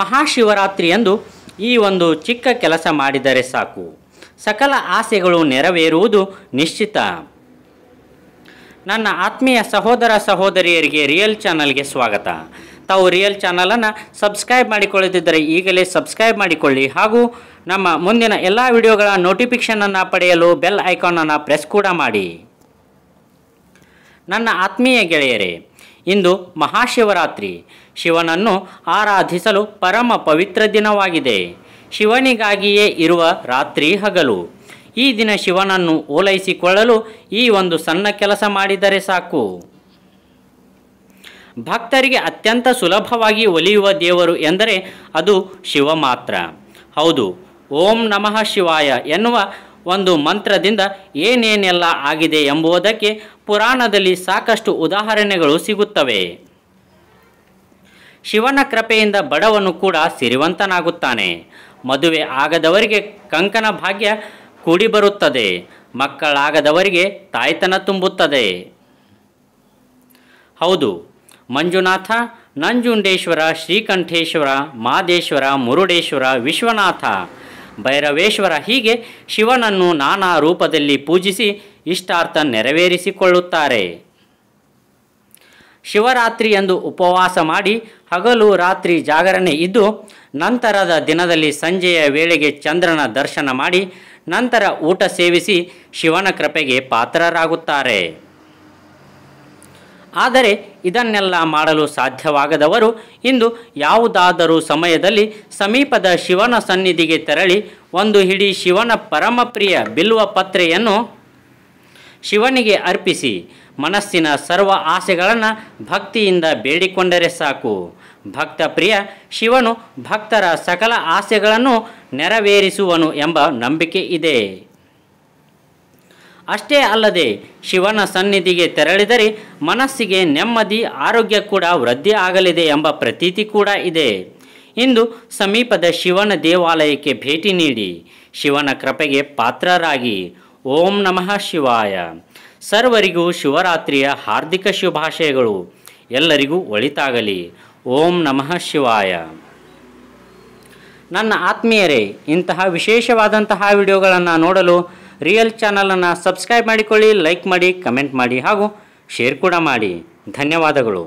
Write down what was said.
ಮಹಾಶಿವರಾತ್ರಿಯಂದು ಈ ಒಂದು ಚಿಕ್ಕ ಕೆಲಸ ಮಾಡಿದರೆ ಸಾಕು. ಸಕಲ ಆಸೆಗಳು ನೆರವೇರುವುದು ನಿಶ್ಚಿತ. ನನ್ನ ಆತ್ಮೀಯ ಸಹೋದರ ಸಹೋದರಿಯರಿಗೆ ರಿಯಲ್ ಚಾನಲ್ಗೆ ಸ್ವಾಗತ. ತಾವು ರಿಯಲ್ ಚಾನಲನ್ನು ಸಬ್ಸ್ಕ್ರೈಬ್ ಮಾಡಿಕೊಳ್ಳದಿದ್ದರೆ ಈಗಲೇ ಸಬ್ಸ್ಕ್ರೈಬ್ ಮಾಡಿಕೊಳ್ಳಿ ಹಾಗೂ ನಮ್ಮ ಮುಂದಿನ ಎಲ್ಲ ವಿಡಿಯೋಗಳ ನೋಟಿಫಿಕೇಷನನ್ನು ಪಡೆಯಲು ಬೆಲ್ ಐಕಾನನ್ನು ಪ್ರೆಸ್ ಕೂಡ ಮಾಡಿ. ನನ್ನ ಆತ್ಮೀಯ ಗೆಳೆಯರೇ ಇಂದು ಮಹಾಶಿವರಾತ್ರಿ. ಶಿವನನ್ನು ಆರಾಧಿಸಲು ಪರಮ ಪವಿತ್ರ ದಿನವಾಗಿದೆ. ಶಿವನಿಗಾಗಿಯೇ ಇರುವ ರಾತ್ರಿ ಹಗಲು. ಈ ದಿನ ಶಿವನನ್ನು ಓಲೈಸಿಕೊಳ್ಳಲು ಈ ಒಂದು ಸಣ್ಣ ಕೆಲಸ ಮಾಡಿದರೆ ಸಾಕು. ಭಕ್ತರಿಗೆ ಅತ್ಯಂತ ಸುಲಭವಾಗಿ ಒಲಿಯುವ ದೇವರು ಎಂದರೆ ಅದು ಶಿವ ಮಾತ್ರ. ಹೌದು, ಓಂ ನಮಃ ಶಿವಾಯ ಎನ್ನುವ ಒಂದು ಮಂತ್ರದಿಂದ ಏನೇನೆಲ್ಲ ಆಗಿದೆ ಎಂಬುದಕ್ಕೆ ಪುರಾಣದಲ್ಲಿ ಸಾಕಷ್ಟು ಉದಾಹರಣೆಗಳು ಸಿಗುತ್ತವೆ. ಶಿವನ ಕೃಪೆಯಿಂದ ಬಡವನು ಕೂಡ ಸಿರಿವಂತನಾಗುತ್ತಾನೆ. ಮದುವೆ ಆಗದವರಿಗೆ ಕಂಕನ ಭಾಗ್ಯ ಕೂಡಿ ಬರುತ್ತದೆ ಮಕ್ಕಳಾಗದವರಿಗೆ ತಾಯ್ತನ ತುಂಬುತ್ತದೆ. ಹೌದು, ಮಂಜುನಾಥ, ನಂಜುಂಡೇಶ್ವರ, ಶ್ರೀಕಂಠೇಶ್ವರ, ಮಾದೇಶ್ವರ, ಮುರುಡೇಶ್ವರ, ವಿಶ್ವನಾಥ ಭೈರವೇಶ್ವರ ಹೀಗೆ ಶಿವನನ್ನು ನಾನಾ ರೂಪದಲ್ಲಿ ಪೂಜಿಸಿ ಇಷ್ಟಾರ್ಥ ನೆರವೇರಿಸಿಕೊಳ್ಳುತ್ತಾರೆ. ಶಿವರಾತ್ರಿಯಂದು ಉಪವಾಸ ಮಾಡಿ ಹಗಲು ರಾತ್ರಿ ಜಾಗರಣೆ ಇದ್ದು ನಂತರದ ದಿನದಲ್ಲಿ ಸಂಜೆಯ ವೇಳೆಗೆ ಚಂದ್ರನ ದರ್ಶನ ಮಾಡಿ ನಂತರ ಊಟ ಸೇವಿಸಿ ಶಿವನ ಕೃಪೆಗೆ ಪಾತ್ರರಾಗುತ್ತಾರೆ. ಆದರೆ ಇದನ್ನೆಲ್ಲ ಮಾಡಲು ಸಾಧ್ಯವಾಗದವರು ಇಂದು ಯಾವುದಾದರೂ ಸಮಯದಲ್ಲಿ ಸಮೀಪದ ಶಿವನ ಸನ್ನಿಧಿಗೆ ತೆರಳಿ ಒಂದು ಹಿಡಿ ಶಿವನ ಪರಮಪ್ರಿಯ ಬಿಲ್ವ ಪತ್ರೆಯನ್ನು ಶಿವನಿಗೆ ಅರ್ಪಿಸಿ ಮನಸ್ಸಿನ ಸರ್ವ ಆಸೆಗಳನ್ನು ಭಕ್ತಿಯಿಂದ ಬೇಡಿಕೊಂಡರೆ ಸಾಕು. ಭಕ್ತ ಪ್ರಿಯ ಶಿವನು ಭಕ್ತರ ಸಕಲ ಆಸೆಗಳನ್ನು ನೆರವೇರಿಸುವನು ಎಂಬ ನಂಬಿಕೆ ಇದೆ. ಅಷ್ಟೇ ಅಲ್ಲದೆ ಶಿವನ ಸನ್ನಿಧಿಗೆ ತೆರಳಿದರೆ ಮನಸ್ಸಿಗೆ ನೆಮ್ಮದಿ, ಆರೋಗ್ಯ ಕೂಡ ವೃದ್ಧಿ ಆಗಲಿದೆ ಎಂಬ ಪ್ರತೀತಿ ಕೂಡ ಇದೆ. ಇಂದು ಸಮೀಪದ ಶಿವನ ದೇವಾಲಯಕ್ಕೆ ಭೇಟಿ ನೀಡಿ ಶಿವನ ಕೃಪೆಗೆ ಪಾತ್ರರಾಗಿ ಓಂ ನಮಃ ಶಿವಾಯ. ಸರ್ವರಿಗೂ ಶಿವರಾತ್ರಿಯ ಹಾರ್ದಿಕ ಶುಭಾಶಯಗಳು. ಎಲ್ಲರಿಗೂ ಒಳಿತಾಗಲಿ. ಓಂ ನಮಃ ಶಿವಾಯ. ನನ್ನ ಆತ್ಮೀಯರೇ, ಇಂತಹ ವಿಶೇಷವಾದಂತಹ ವಿಡಿಯೋಗಳನ್ನು ನೋಡಲು ರಿಯಲ್ ಚಾನಲನ್ನು ಸಬ್ಸ್ಕ್ರೈಬ್ ಮಾಡಿಕೊಳ್ಳಿ ಲೈಕ್ ಮಾಡಿ ಕಮೆಂಟ್ ಮಾಡಿ ಹಾಗೂ ಶೇರ್ ಕೂಡ ಮಾಡಿ. ಧನ್ಯವಾದಗಳು.